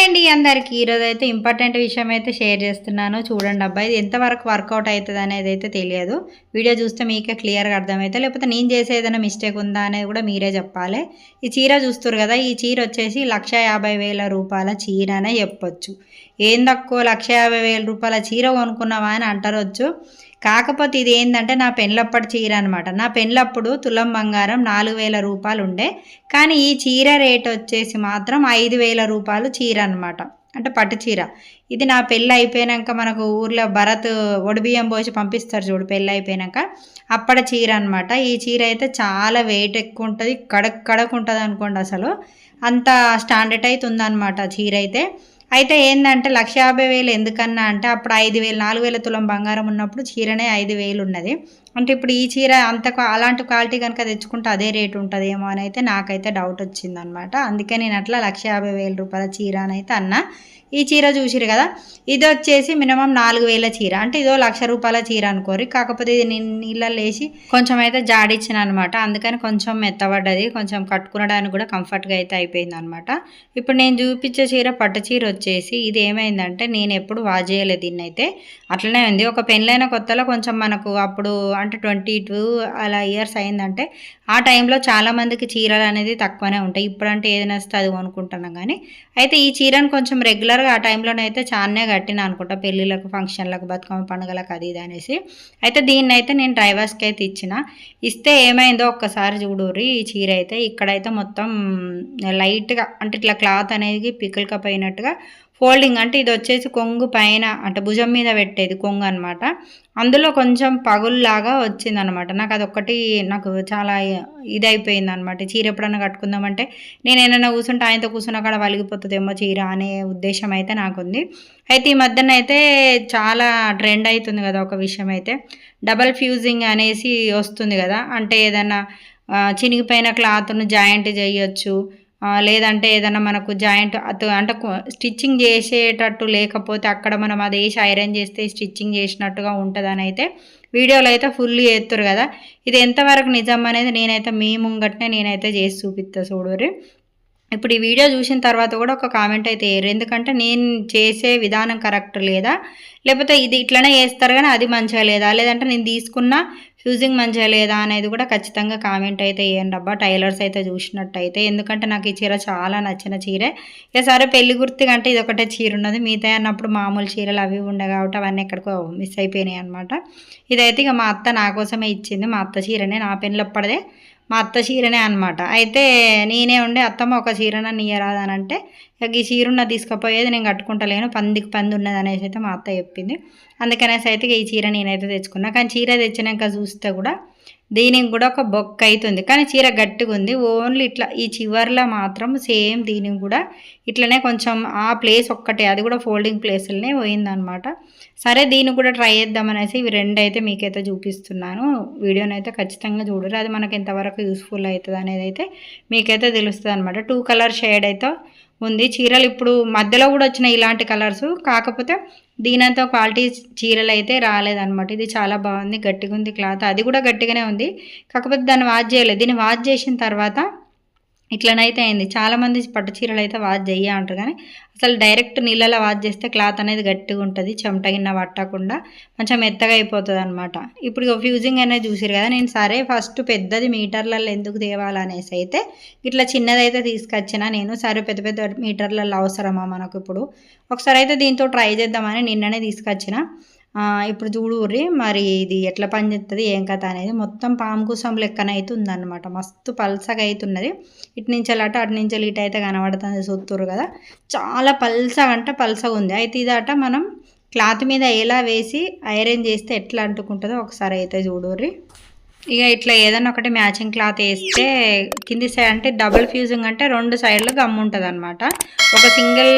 Hi అండి అందరికీ. ఈరోజు అయితే ఇంపార్టెంట్ విషయం అయితే షేర్ చేస్తున్నాను. చూడండి అబ్బాయి ఇది ఎంతవరకు వర్కౌట్ అవుతుంది అనేది అయితే తెలియదు. వీడియో చూస్తే మీకే క్లియర్గా అర్థమైతే లేకపోతే నేను చేసే ఏదైనా మిస్టేక్ ఉందా అనేది కూడా మీరే చెప్పాలి. ఈ చీర చూస్తారు కదా ఈ చీర వచ్చేసి లక్ష యాభై వేల రూపాయల చీర అనే చెప్పొచ్చు. ఏం తక్కువ లక్ష యాభై వేల రూపాయల చీర కొనుక్కున్నావా అని అంటారొచ్చు. కాకపోతే ఇది ఏంటంటే నా పెళ్ళప్పటి చీర అనమాట నా పెళ్ళప్పుడు తులం బంగారం నాలుగు వేల రూపాయలు ఉండే. కానీ ఈ చీర రేట్ వచ్చేసి మాత్రం ఐదు వేల రూపాయలు చీర అనమాట అంటే పట్టు చీర. ఇది నా పెళ్ళి అయిపోయాక మనకు ఊర్లో భరత్ ఒడిబియ్యం పోసి పంపిస్తారు చూడు పెళ్ళి అయిపోయాక అప్పటి చీర అనమాట ఈ చీర అయితే చాలా వెయిట్ ఎక్కువ ఉంటుంది. కడక్ కడక్ ఉంటుంది అనుకోండి అసలు. అంత స్టాండర్డ్ అయితే ఉందన్నమాట చీర అయితే. అయితే ఏంటంటే లక్ష యాభై వేలు ఎందుకన్నా అంటే అప్పుడు ఐదు వేలు నాలుగు వేల తులం బంగారం ఉన్నప్పుడు చీరనే ఐదు వేలు ఉన్నది. అంటే ఇప్పుడు ఈ చీర అంత అలాంటి క్వాలిటీ కనుక తెచ్చుకుంటే అదే రేటు ఉంటుందేమో అని అయితే నాకైతే డౌట్ వచ్చిందనమాట అందుకే నేను అట్లా లక్ష యాభై వేల రూపాయల చీర అని అయితే అన్నా. ఈ చీర చూసిరు కదా ఇది వచ్చేసి మినిమం నాలుగు వేల చీర. అంటే ఇదో లక్ష రూపాయల చీర అనుకోరి కాకపోతే ఇది నేను నీళ్ళల్లో వేసి కొంచెం అయితే జాడిచ్చిన అనమాట అందుకని కొంచెం మెత్తబడ్డది కొంచెం కట్టుకునడానికి కూడా కంఫర్ట్గా అయితే అయిపోయింది అనమాట ఇప్పుడు నేను చూపించే చీర పట్టు చీర వచ్చేసి ఇది ఏమైందంటే నేను ఎప్పుడు వాచ్ చేయలేదు దీన్ని అయితే అట్లనే ఉంది. ఒక పెళ్ళైన కొత్తలో కొంచెం మనకు అప్పుడు అంటే ట్వంటీ టూ అలా ఇయర్స్ అయిందంటే ఆ టైంలో చాలామందికి చీరలు అనేది తక్కువనే ఉంటాయి. ఇప్పుడంటే ఏదైనా వస్తే అది కొనుక్కుంటున్నాం కానీ అయితే ఈ చీరను కొంచెం రెగ్యులర్గా ఆ టైంలోనైతే చాలానే కట్టిన అనుకుంటా. పెళ్ళిళ్ళకు ఫంక్షన్లకు బతుకమ్మ పండుగలకు అది ఇది అనేసి. అయితే దీన్ని అయితే నేను డ్రైవర్స్కి అయితే ఇచ్చిన. ఇస్తే ఏమైందో ఒక్కసారి చూడుర్రి ఈ చీర అయితే. ఇక్కడైతే మొత్తం లైట్గా అంటే ఇట్లా క్లాత్ అనేది పికిల్కపోయినట్టుగా ఫోల్డింగ్ అంటే ఇది వచ్చేసి కొంగు పైన అంటే భుజం మీద పెట్టేది కొంగు అనమాట అందులో కొంచెం పగుల్లాగా వచ్చిందనమాట నాకు అదొక్కటి నాకు చాలా ఇదైపోయింది అనమాట చీర ఎప్పుడన్నా కట్టుకుందామంటే నేను ఏమైనా కూర్చుంటే ఆయనతో కూర్చున్న కాడ వలిగిపోతుందేమో చీర అనే ఉద్దేశం అయితే నాకుంది. అయితే ఈ మధ్యన అయితే చాలా ట్రెండ్ అవుతుంది కదా ఒక విషయం అయితే. డబల్ ఫ్యూజింగ్ అనేసి వస్తుంది కదా. అంటే ఏదైనా చినిగిపోయిన క్లాత్ను జాయింట్ చేయొచ్చు లేదంటే ఏదైనా మనకు జాయింట్ అత అంటే స్టిచ్చింగ్ చేసేటట్టు లేకపోతే అక్కడ మనం అది వేసి ఐరన్ చేస్తే స్టిచ్చింగ్ చేసినట్టుగా ఉంటుందని అయితే వీడియోలో అయితే ఫుల్ చేస్తారు కదా. ఇది ఎంతవరకు నిజం అనేది నేనైతే మీ ముంగట్నే నేనైతే చేసి చూపిస్తా చూడరు ఇప్పుడు ఈ వీడియో చూసిన తర్వాత కూడా ఒక కామెంట్ అయితే వేయరు ఎందుకంటే నేను చేసే విధానం కరెక్ట్ లేదా? లేకపోతే ఇది ఇట్లనే చేస్తారు కానీ అది మంచిగా లేదా? లేదంటే నేను తీసుకున్న షూజింగ్ మంచిగా లేదా అనేది కూడా ఖచ్చితంగా కామెంట్ అయితే ఇవ్వండబ్బా టైలర్స్ అయితే చూసినట్టయితే. ఎందుకంటే నాకు ఈ చీర చాలా నచ్చిన చీరే. ఇక సరే పెళ్ళి గుర్తుగా అంటే ఇది ఒకటే చీర ఉన్నది. మిగతా అన్నప్పుడు మామూలు చీరలు అవి ఉండే కాబట్టి అవన్నీ ఎక్కడికో మిస్ అయిపోయినాయి అనమాట ఇదైతే ఇక మా అత్త నా కోసమే ఇచ్చింది. మా అత్త చీరనే నా పెళ్ళప్పటిదే మా అత్త చీరనే అనమాట అయితే నేనే ఉండే అత్తమ్మ ఒక చీరన నీయరాదనంటే ఇక ఈ చీరున్న తీసుకుపోయేది నేను కట్టుకుంటలేను పందికి పంది ఉన్నది అనేసి అయితే మా అత్త చెప్పింది. అందుకనేసి అయితే ఈ చీర నేనైతే తెచ్చుకున్నా. కానీ చీర తెచ్చినాక చూస్తే కూడా దీనికి కూడా ఒక బొక్క అవుతుంది కానీ చీర గట్టిగా ఉంది. ఓన్లీ ఇట్లా ఈ చివర్లో మాత్రం సేమ్ దీనికి కూడా ఇట్లనే కొంచెం ఆ ప్లేస్ ఒక్కటే అది కూడా ఫోల్డింగ్ ప్లేస్లనే పోయిందనమాట. సరే దీన్ని కూడా ట్రై చేద్దామనేసి ఇవి రెండు అయితే మీకైతే చూపిస్తున్నాను. వీడియోని అయితే ఖచ్చితంగా చూడరు అది మనకి ఎంతవరకు యూస్ఫుల్ అవుతుంది అనేది అయితే మీకైతే తెలుస్తుంది అనమాట. టూ కలర్ షేడ్ అయితే ఉంది. చీరలు ఇప్పుడు మధ్యలో కూడా వచ్చిన ఇలాంటి కలర్స్. కాకపోతే దీనంతో క్వాలిటీ చీరలు అయితే రాలేదనమాట ఇది చాలా బాగుంది. గట్టిగా ఉంది క్లాత్. అది కూడా గట్టిగానే ఉంది. కాకపోతే దాన్ని వాచ్ చేయలేదు దీన్ని వాచ్ చేసిన తర్వాత ఇట్లనైతే అయింది. చాలామంది పట్టు చీరలు అయితే వాష్ చెయ్య అంటారు కానీ అసలు డైరెక్ట్ నీళ్ళలో వాష్ చేస్తే క్లాత్ అనేది గట్టిగా ఉంటుంది చెమట గిన్న పట్టకుండా కొంచెం మెత్తగా అయిపోతుంది అనమాట ఇప్పుడు ఫ్యూజింగ్ అనేది చూసారు కదా నేను సరే ఫస్ట్ పెద్దది మీటర్లలో ఎందుకు తేవాలనేసి అయితే ఇట్లా చిన్నదైతే తీసుకొచ్చిన నేను. సరే పెద్ద పెద్ద మీటర్లలో అవసరమా మనకు ఇప్పుడు? ఒకసారి అయితే దీంతో ట్రై చేద్దామని నిన్ననే తీసుకొచ్చిన. ఇప్పుడు చూడుర్రి మరి ఇది ఎట్లా పనిచేస్తుంది ఏం కథ అనేది మొత్తం పాము కుసం లెక్కనైతే ఉందన్నమాట మస్తు పల్సగా అవుతున్నది ఇటు నుంచి అటు అటు నుంచి ఇటు అయితే కనబడుతుంది చూస్తురు కదా. చాలా పల్సగా అంటే పల్సగా ఉంది అయితే ఇదట మనం క్లాత్ మీద ఎలా వేసి ఐరన్ చేస్తే ఎట్లా అంటుకుంటుందో ఒకసారి అయితే చూడుర్రి ఇక ఇట్లా ఏదైనా ఒకటి మ్యాచింగ్ క్లాత్ వేస్తే కింది సైడ్ అంటే డబుల్ ఫ్యూజింగ్ అంటే రెండు సైడ్లు గమ్ ఉంటుంది అనమాట ఒక సింగిల్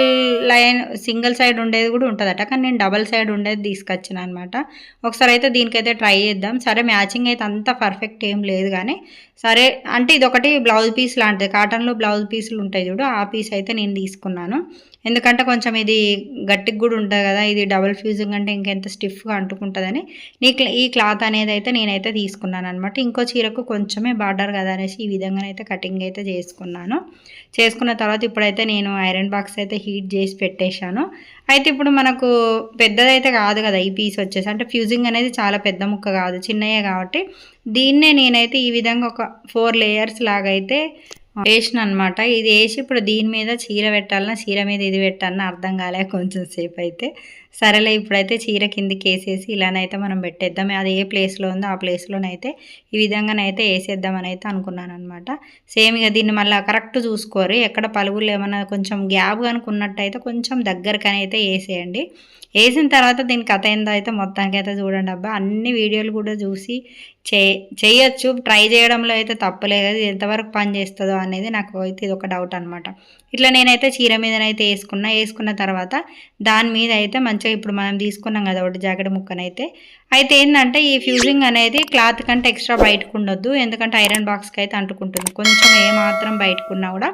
లైన్ సింగిల్ సైడ్ ఉండేది కూడా ఉంటుందట కానీ నేను డబల్ సైడ్ ఉండేది తీసుకొచ్చిన అనమాట ఒకసారి అయితే దీనికైతే ట్రై చేద్దాం. సరే మ్యాచింగ్ అయితే అంత పర్ఫెక్ట్ ఏం లేదు కానీ సరే అంటే ఇది ఒకటి బ్లౌజ్ పీస్ లాంటిది కాటన్లో బ్లౌజ్ పీసులు ఉంటాయి చూడు ఆ పీస్ అయితే నేను తీసుకున్నాను. ఎందుకంటే కొంచెం ఇది గట్టికి కూడా ఉంటుంది కదా ఇది డబుల్ ఫ్యూజింగ్ అంటే ఇంకెంత స్టిఫ్గా అంటుకుంటుందని. నీ ఈ క్లాత్ అనేది అయితే నేనైతే తీసుకున్నాను అనమాట ఇంకో చీరకు కొంచెమే బార్డర్ కదా అనేసి ఈ విధంగా అయితే కటింగ్ అయితే చేసుకున్నాను. చేసుకున్న తర్వాత ఇప్పుడైతే నేను ఐరన్ బాక్స్ అయితే హీట్ చేసి పెట్టేశాను. అయితే ఇప్పుడు మనకు పెద్దదైతే కాదు కదా ఈ పీస్ వచ్చేసి. అంటే ఫ్యూజింగ్ అనేది చాలా పెద్ద ముక్క కాదు చిన్నయే కాబట్టి దీన్నే నేనైతే ఈ విధంగా ఒక ఫోర్ లేయర్స్ లాగా అయితే వేసిన అనమాట ఇది వేసి ఇప్పుడు దీని మీద చీర పెట్టాలన్నా చీర మీద ఇది పెట్టాలన్నా అర్థం కాలే కొంచెం సేపు అయితే సరేలే ఇప్పుడైతే చీర కిందికి వేసేసి ఇలానైతే మనం పెట్టేద్దాం. అది ఏ ప్లేస్లో ఉందో ఆ ప్లేస్లోనైతే ఈ విధంగానైతే వేసేద్దామని అయితే అనుకున్నాను అనమాట సేమ్ ఇక దీన్ని మళ్ళీ కరెక్ట్ చూసుకోరు. ఎక్కడ పలుగులు ఏమన్నా కొంచెం గ్యాప్ కనుకున్నట్టయితే కొంచెం దగ్గరకనైతే అయితే వేసేయండి. వేసిన తర్వాత దీని కథ ఏందో అయితే మొత్తానికి అయితే చూడండి అబ్బా. అన్ని వీడియోలు కూడా చూసి చే చేయొచ్చు ట్రై చేయడంలో అయితే తప్పలేదు. కదా ఎంతవరకు పని చేస్తుందో అనేది నాకు అయితే ఇది ఒక డౌట్ అనమాట ఇట్లా నేనైతే చీర మీదనైతే వేసుకున్నా. వేసుకున్న తర్వాత దాని మీద అయితే మంచిగా ఇప్పుడు మనం తీసుకున్నాం కదా ఒకటి జాకెట్ ముక్కనైతే. అయితే ఏంటంటే ఈ ఫ్యూజింగ్ అనేది క్లాత్ కంటే ఎక్స్ట్రా బయటకు ఉండొద్దు. ఎందుకంటే ఐరన్ బాక్స్కి అయితే అంటుకుంటుంది. కొంచెం ఏమాత్రం బయటకున్నా కూడా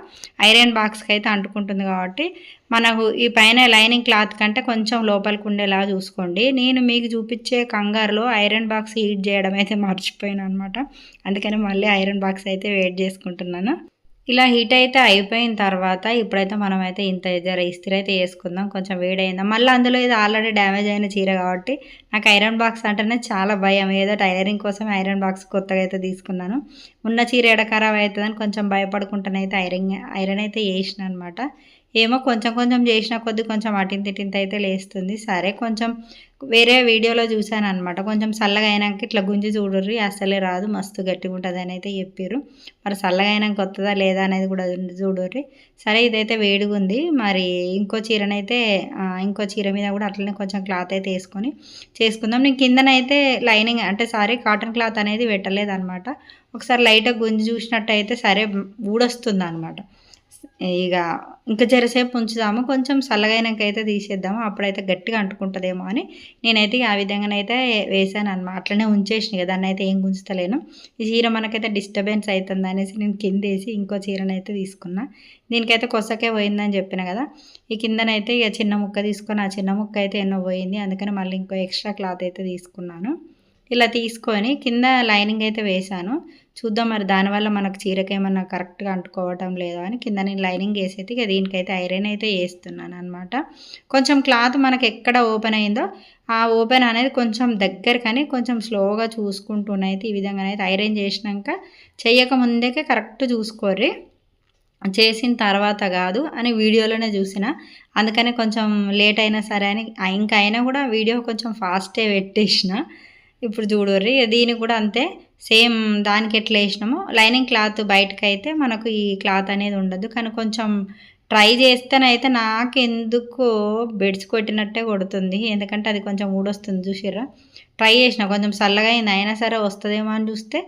ఐరన్ బాక్స్కి అయితే అంటుకుంటుంది కాబట్టి మనకు ఈ పైన లైనింగ్ క్లాత్ కంటే కొంచెం లోపలికి ఉండేలా చూసుకోండి. నేను మీకు చూపించే కంగారులో ఐరన్ బాక్స్ హీట్ చేయడం అయితే మర్చిపోయాను అనమాట అందుకని మళ్ళీ ఐరన్ బాక్స్ అయితే వెయిట్ చేసుకుంటున్నాను. ఇలా హీట్ అయితే అయిపోయిన తర్వాత ఇప్పుడైతే మనం అయితే ఇంత జర ఇస్త్రీ అయితే వేసుకుందాం. కొంచెం వేడైందా. మళ్ళీ అందులో ఇది ఆల్రెడీ డ్యామేజ్ అయిన చీర కాబట్టి నాకు ఐరన్ బాక్స్ అంటేనే చాలా భయం. ఏదో టైలరింగ్ కోసం ఐరన్ బాక్స్ కొత్తగా అయితే తీసుకున్నాను. ఉన్న చీర ఎడ ఖరాబ్ అవుతుందని కొంచెం భయపడుకుంటానైతే ఐరన్ ఐరన్ అయితే వేసిన అనమాట ఏమో కొంచెం కొంచెం చేసిన కొద్ది కొంచెం అటింత ఇటింత అయితే లేస్తుంది. సరే కొంచెం వేరే వీడియోలో చూశాను అనమాట కొంచెం చల్లగా అయినాక ఇట్లా గుంజి చూడర్రి అసలే రాదు మస్తు గట్టిగా ఉంటుంది అని అయితే చెప్పారు మరి చల్లగా అయినాక వస్తుందా లేదా అనేది కూడా చూడర్రి. సరే ఇదైతే వేడిగా ఉంది. మరి ఇంకో చీరనైతే ఇంకో చీర మీద కూడా అట్లనే కొంచెం క్లాత్ అయితే వేసుకొని చేసుకుందాం. నేను కిందనైతే లైనింగ్ అంటే సారీ కాటన్ క్లాత్ అనేది పెట్టలేదు అనమాట ఒకసారి లైట్గా గుంజి చూసినట్టయితే సరే ఊడొస్తుంది అనమాట ఇక ఇంకా జరసేపు ఉంచుదాము కొంచెం చల్లగైనాక అయితే తీసేద్దాము అప్పుడైతే గట్టిగా అంటుకుంటుందేమో అని నేనైతే ఆ విధంగానైతే వేసాను అనమాట అట్లనే ఉంచేసిన కదా దాన్ని అయితే ఏం గుంచుతలేను ఈ చీర మనకైతే డిస్టర్బెన్స్ అవుతుంది అనేసి నేను కింద వేసి ఇంకో చీరనైతే తీసుకున్నా. దీనికైతే కొసకే పోయిందని చెప్పిన కదా ఈ కిందనైతే ఇక చిన్న ముక్క తీసుకొని ఆ చిన్న ముక్క అయితే ఎన్నో పోయింది అందుకని మళ్ళీ ఇంకో ఎక్స్ట్రా క్లాత్ అయితే తీసుకున్నాను. ఇలా తీసుకొని కింద లైనింగ్ అయితే వేసాను చూద్దాం మరి దానివల్ల మనకు చీరకి ఏమన్నా కరెక్ట్గా అంటుకోవటం లేదో అని కింద నేను లైనింగ్ వేసేది ఇక దీనికైతే ఐరన్ అయితే వేస్తున్నాను అనమాట కొంచెం క్లాత్ మనకు ఎక్కడ ఓపెన్ అయిందో ఆ ఓపెన్ అనేది కొంచెం దగ్గరకని కొంచెం స్లోగా చూసుకుంటూనైతే ఈ విధంగానైతే ఐరన్ చేసినాక చేయక ముందేకే కరెక్ట్ చూసుకోర్రి. చేసిన తర్వాత కాదు అని వీడియోలోనే చూసిన. అందుకనే కొంచెం లేట్ అయినా సరే అని ఇంకా అయినా కూడా వీడియో కొంచెం ఫాస్టే పెట్టేసిన. ఇప్పుడు చూడర్రి దీని కూడా అంతే. సేమ్ దానికి ఎట్లా వేసినామో లైనింగ్ క్లాత్ బయటకు అయితే మనకు ఈ క్లాత్ అనేది ఉండదు. కానీ కొంచెం ట్రై చేస్తేనైతే నాకు ఎందుకు బెడ్స్ కొట్టినట్టే కొడుతుంది. ఎందుకంటే అది కొంచెం ఊడొస్తుంది చూసిర్రా. ట్రై చేసిన కొంచెం చల్లగా అయింది. అయినా సరే వస్తుందేమో అని చూస్తే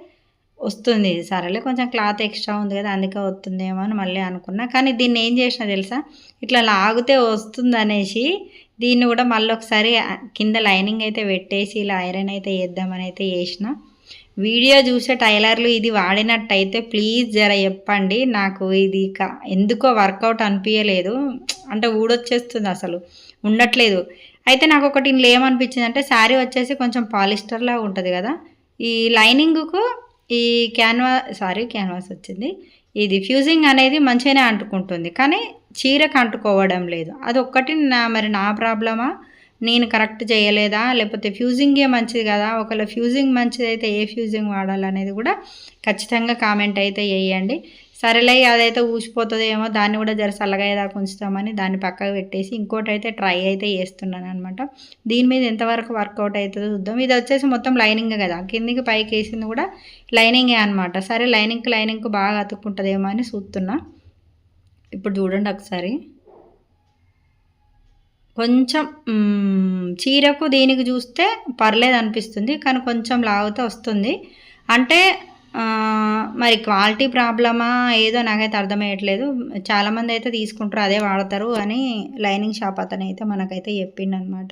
వస్తుంది. సరేలే కొంచెం క్లాత్ ఎక్స్ట్రా ఉంది కదా అందుకే వస్తుందేమో అని మళ్ళీ అనుకున్నా. కానీ దీన్ని ఏం చేసిన తెలుసా? ఇట్లా లాగితే వస్తుంది అనేసి దీన్ని కూడా మళ్ళీ ఒకసారి కింద లైనింగ్ అయితే పెట్టేసి ఇలా ఐరన్ అయితే వేద్దామని అయితే వేసిన వీడియో చూసే టైలర్లు ఇది వాడినట్టయితే ప్లీజ్ జర చెప్పండి. నాకు ఇది ఎందుకో వర్కౌట్ అనిపించలేదు అంటే ఊడొచ్చేస్తుంది అసలు ఉండట్లేదు. అయితే నాకు ఒకటి ఇంట్లో ఏమనిపించింది అంటే శారీ వచ్చేసి కొంచెం పాలిస్టర్లా ఉంటుంది కదా ఈ లైనింగ్కు ఈ క్యాన్వా సారీ క్యాన్వాస్ వచ్చింది. ఇది ఫ్యూజింగ్ అనేది మంచిగానే అంటుకుంటుంది కానీ చీరకు అంటుకోవడం లేదు. అది ఒక్కటి నా మరి నా ప్రాబ్లమా? నేను కరెక్ట్ చేయలేదా? లేకపోతే ఫ్యూజింగే మంచిది కదా? ఒకవేళ ఫ్యూజింగ్ మంచిదైతే ఏ ఫ్యూజింగ్ వాడాలనేది కూడా ఖచ్చితంగా కామెంట్ అయితే వేయండి సరేలే అదైతే ఊసిపోతుందేమో దాన్ని కూడా జర చల్లగయ్యేదాకా ఉంచుతామని దాన్ని పక్కకు పెట్టేసి ఇంకోటి అయితే ట్రై అయితే చేస్తున్నాను అనమాట దీని మీద ఎంతవరకు వర్కౌట్ అవుతుందో చూద్దాం. ఇది వచ్చేసి మొత్తం లైనింగ్ కదా కిందికి పైకి వేసింది కూడా లైనింగే అనమాట సరే లైనింగ్కి లైనింగ్కి బాగా అతుక్కుంటుందేమో అని చూస్తున్నా. ఇప్పుడు చూడండి ఒకసారి. కొంచెం చీరకు దీనికి చూస్తే పర్లేదు అనిపిస్తుంది కానీ కొంచెం లాగితే వస్తుంది. అంటే మరి క్వాలిటీ ప్రాబ్లమా ఏదో నాకైతే అర్థమయ్యట్లేదు. చాలామంది అయితే తీసుకుంటారు అదే వాడతారు అని లైనింగ్ షాప్ అతను అయితే మనకైతే చెప్పిండనమాట.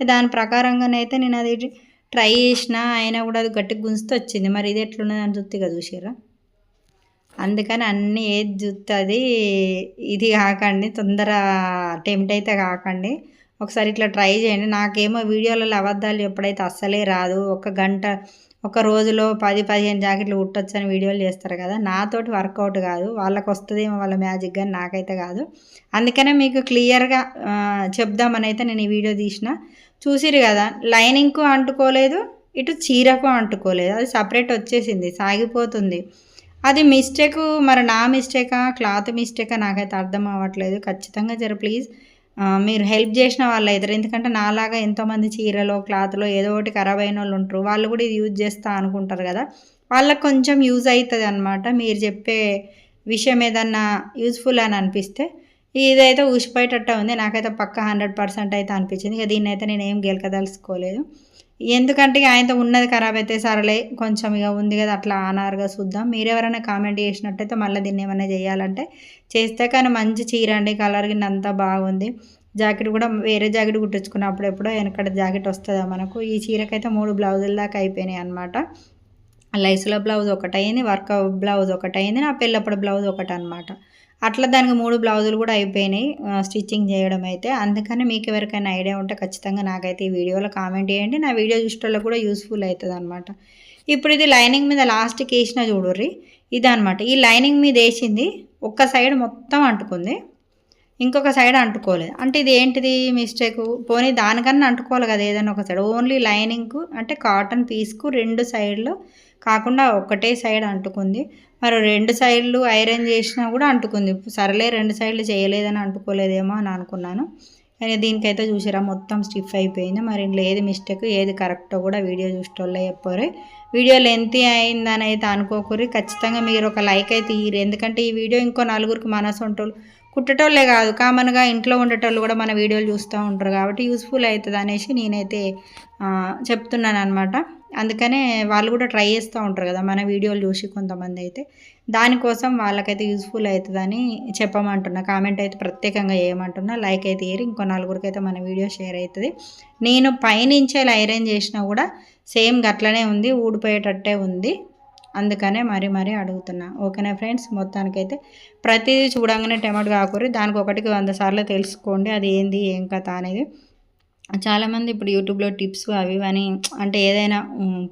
దాని ప్రకారంగానైతే నేను అది ట్రై చేసిన అయినా కూడా అది గట్టి గుంజుతూ వచ్చింది. మరి ఇది ఎట్లున్నది అని చూస్తే చూసారా అందుకని అన్నీ ఏది చూస్తుంది ఇది కాకండి తొందర టెంప్ట్ అయితే కాకండి. ఒకసారి ఇట్లా ట్రై చేయండి. నాకేమో వీడియోలలో అబద్ధాలు ఎప్పుడైతే అస్సలే రాదు. ఒక గంట ఒక రోజులో పది పదిహేను జాకెట్లు కుట్టొచ్చు అని వీడియోలు చేస్తారు కదా. నాతోటి వర్కౌట్ కాదు. వాళ్ళకి వస్తుందేమో వాళ్ళ మ్యాజిక్ కానీ నాకైతే కాదు. అందుకనే మీకు క్లియర్గా చెప్దామని అయితే నేను ఈ వీడియో తీసిన. చూసిరు కదా లైనింగ్కు అంటుకోలేదు ఇటు చీరకు అంటుకోలేదు. అది సపరేట్ వచ్చేసింది సాగిపోతుంది. అది మిస్టేక్ మరి నా మిస్టేకా క్లాత్ మిస్టేకా నాకైతే అర్థం అవ్వట్లేదు. ఖచ్చితంగా జర ప్లీజ్ మీరు హెల్ప్ చేసిన వాళ్ళు అవుతారు ఎందుకంటే నాలాగా ఎంతోమంది చీరలో క్లాత్లో ఏదో ఒకటి ఖరాబ్ అయిన వాళ్ళు ఉంటారు. వాళ్ళు కూడా ఇది యూజ్ చేస్తా అనుకుంటారు కదా. వాళ్ళకి కొంచెం యూజ్ అవుతుంది అనమాట మీరు చెప్పే విషయం ఏదన్నా యూజ్ఫుల్ అని అనిపిస్తే ఇదైతే ఊసిపోయేటట్టు ఉంది. నాకైతే పక్క హండ్రెడ్ పర్సెంట్ అయితే అనిపించింది. ఇక దీన్ని అయితే నేను ఏం గెలకదలుచుకోలేదు ఎందుకంటే ఆయనతో ఉన్నది ఖరాబ్ అయితే సరలే కొంచెం ఇక ఉంది కదా అట్లా ఆనారుగా చూద్దాం. మీరు ఎవరైనా కామెంట్ చేసినట్టయితే మళ్ళీ దీన్ని ఏమైనా చేయాలంటే చేస్తే కానీ మంచి చీర అండి కలర్ కింద అంతా బాగుంది. జాకెట్ కూడా వేరే జాకెట్ కుట్టించుకున్నప్పుడు ఎప్పుడో వెనకడ జాకెట్ వస్తుందా మనకు. ఈ చీరకైతే మూడు బ్లౌజుల దాకా అయిపోయినాయి అనమాట లైసుల బ్లౌజ్ ఒకటైంది వర్క్ బ్లౌజ్ ఒకటైంది నా పెళ్ళప్పుడు బ్లౌజ్ ఒకటి అనమాట అట్లా దానికి మూడు బ్లౌజులు కూడా అయిపోయినాయి స్టిచ్చింగ్ చేయడం అయితే. అందుకని మీకు ఎవరికైనా ఐడియా ఉంటే ఖచ్చితంగా నాకైతే ఈ వీడియోలో కామెంట్ చేయండి. నా వీడియో చూసేటోళ్ళకి కూడా యూస్ఫుల్ అవుతుంది అనమాట ఇప్పుడు ఇది లైనింగ్ మీద లాస్ట్కి వేసిన చూడుర్రి అనమాట ఈ లైనింగ్ మీద వేసింది ఒక్క సైడ్ మొత్తం అంటుకుంది. ఇంకొక సైడ్ అంటుకోలేదు. అంటే ఇది ఏంటిది మిస్టేక్ పోనీ దానికన్నా అంటుకోవాలి కదా ఏదైనా ఒక సైడ్ ఓన్లీ లైనింగ్కు అంటే కాటన్ పీస్కు రెండు సైడ్లు కాకుండా ఒకటే సైడ్ అంటుకుంది. మరి రెండు సైడ్లు ఐరన్ చేసినా కూడా అంటుకుంది. సరలే రెండు సైడ్లు చేయలేదని అంటుకోలేదేమో అని అనుకున్నాను. కానీ దీనికైతే చూసిరా మొత్తం స్టిఫ్ అయిపోయింది. మరి ఇంట్లో ఏది మిస్టేక్ ఏది కరెక్టో కూడా వీడియో చూసేటోళ్ళే చెప్పారు. వీడియో లెంత్ అయిందని అయితే అనుకోకూరి ఖచ్చితంగా మీరు ఒక లైక్ అయితే ఇయ్యరు ఎందుకంటే ఈ వీడియో ఇంకో నలుగురికి మనసు కుట్టేటోళ్ళే కాదు. కామన్గా ఇంట్లో ఉండేటోళ్ళు కూడా మన వీడియోలు చూస్తూ ఉంటారు కాబట్టి యూస్ఫుల్ అవుతుంది అనేసి నేనైతే చెప్తున్నాను అనమాట అందుకనే వాళ్ళు కూడా ట్రై చేస్తూ ఉంటారు కదా మన వీడియోలు చూసి కొంతమంది అయితే. దానికోసం వాళ్ళకైతే యూస్ఫుల్ అవుతుందని చెప్పమంటున్నా. కామెంట్ అయితే ప్రత్యేకంగా చేయమంటున్నా. లైక్ అయితే ఏరి ఇంకో నలుగురికి అయితే మన వీడియో షేర్ అవుతుంది. నేను పైనుంచే ఐరన్ చేసినా కూడా సేమ్ గట్లనే ఉంది ఊడిపోయేటట్టే ఉంది. అందుకనే మరీ మరీ అడుగుతున్నా. ఓకేనా ఫ్రెండ్స్? మొత్తానికైతే ప్రతిదీ చూడంగానే టమాటో కాకూరి దానికి ఒకటికి వంద సార్లు తెలుసుకోండి అది ఏంది ఏం కథ అనేది. చాలామంది ఇప్పుడు యూట్యూబ్లో టిప్స్ అవి అని అంటే ఏదైనా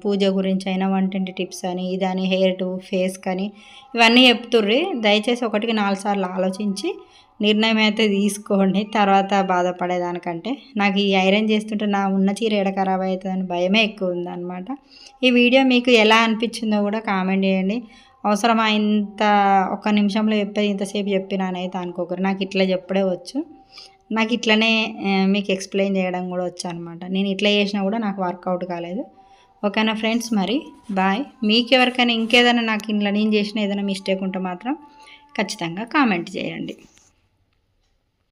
పూజ గురించి అయినా వంటింటి టిప్స్ అని ఇదని హెయిర్ టు ఫేస్ కానీ ఇవన్నీ చెప్తుర్రి. దయచేసి ఒకటికి నాలుగు సార్లు ఆలోచించి నిర్ణయం అయితే తీసుకోండి. తర్వాత బాధపడేదానికంటే నాకు ఈ ఐరన్ చేస్తుంటే నా ఉన్న చీర ఎడ ఖరాబ్ అవుతుందని భయమే ఎక్కువ ఉందన్నమాట. ఈ వీడియో మీకు ఎలా అనిపించిందో కూడా కామెంట్ చేయండి. అవసరమా ఇంత ఒక్క నిమిషంలో చెప్పేది ఇంతసేపు చెప్పినానైతే అనుకోకరు నాకు ఇట్లా చెప్పడే వచ్చు. నాకు ఇట్లనే మీకు ఎక్స్ప్లెయిన్ చేయడం కూడా వచ్చు అనమాట నేను ఇట్లా చేసినా కూడా నాకు వర్కౌట్ కాలేదు. ఓకేనా ఫ్రెండ్స్? మరి బాయ్. మీకు ఎవరికైనా ఇంకేదైనా నాకు ఇంట్లో నేను చేసిన ఏదైనా మిస్టేక్ ఉంటే మాత్రం ఖచ్చితంగా కామెంట్ చేయండి.